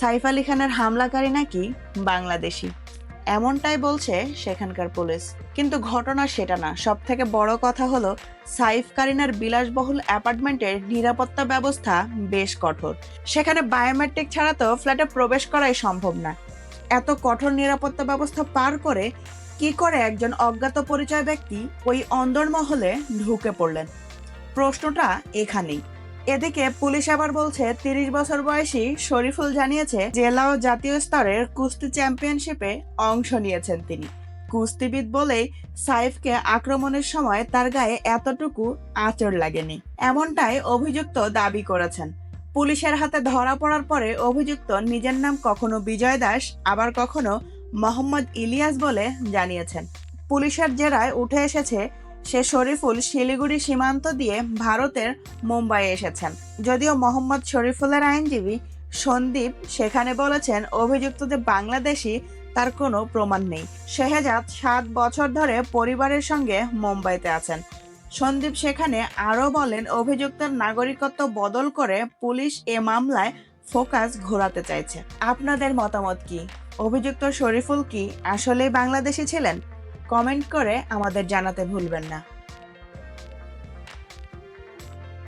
সাইফ আলী খানের হামলাকারী নাকি বাংলাদেশি? এমনটাই বলছে সেখানকার পুলিশ। কিন্তু ঘটনা সেটা না। সব থেকে বড় কথা হলো, সাইফ কারিনার বিলাসবহুল অ্যাপার্টমেন্টের নিরাপত্তা ব্যবস্থা বেশ কঠোর। সেখানে বায়োমেট্রিক ছাড়া তো ফ্ল্যাটে প্রবেশ করাই সম্ভব না। এত কঠোর নিরাপত্তা ব্যবস্থা পার করে কি করে একজন অজ্ঞাত পরিচয় ব্যক্তি ওই অন্দরমহলে ঢুকে পড়লেন? প্রশ্নটা এখানেই। এদিকে পুলিশ আবার বলছে, তিরিশ বছর বয়সী শরীফুল জানিয়েছে, জেলা ও জাতীয় স্তরের কুস্তি চ্যাম্পিয়নশিপে অংশ নিয়েছেন তিনি। কুস্তিবিদ বলেই সাইফকে আক্রমণের সময় তার গায়ে এতটুকু আঁচড় লাগেনি। এমনটাই অভিযুক্ত দাবি করেছেন। পুলিশের হাতে ধরা পড়ার পরে অভিযুক্ত নিজের নাম কখনো বিজয় দাস, আবার কখনো মোহাম্মদ ইলিয়াস বলে জানিয়েছেন। পুলিশের জেরায় উঠে এসেছে সে শরীফুল শিলিগুড়ি সীমান্ত দিয়ে ভারতের মুম্বাই এসেছেন। যদিও মোহাম্মদ শরীফুলের আইনজীবী সন্দীপ সেখানে বলেছেন, অভিযুক্তদের বাংলাদেশি তার কোনো প্রমাণ নেই। শেহজাদ সাত বছর ধরে পরিবারের সঙ্গে মুম্বাইতে আছেন। সন্দীপ সেখানে আরও বলেন, অভিযুক্তের নাগরিকত্ব বদল করে পুলিশ এ মামলায় ফোকাস ঘোরাতে চাইছে। আপনাদের মতামত কি? অভিযুক্ত শরীফুল কি আসলেই বাংলাদেশি ছিলেন? কমেন্ট করে আমাদের জানাতে ভুলবেন না।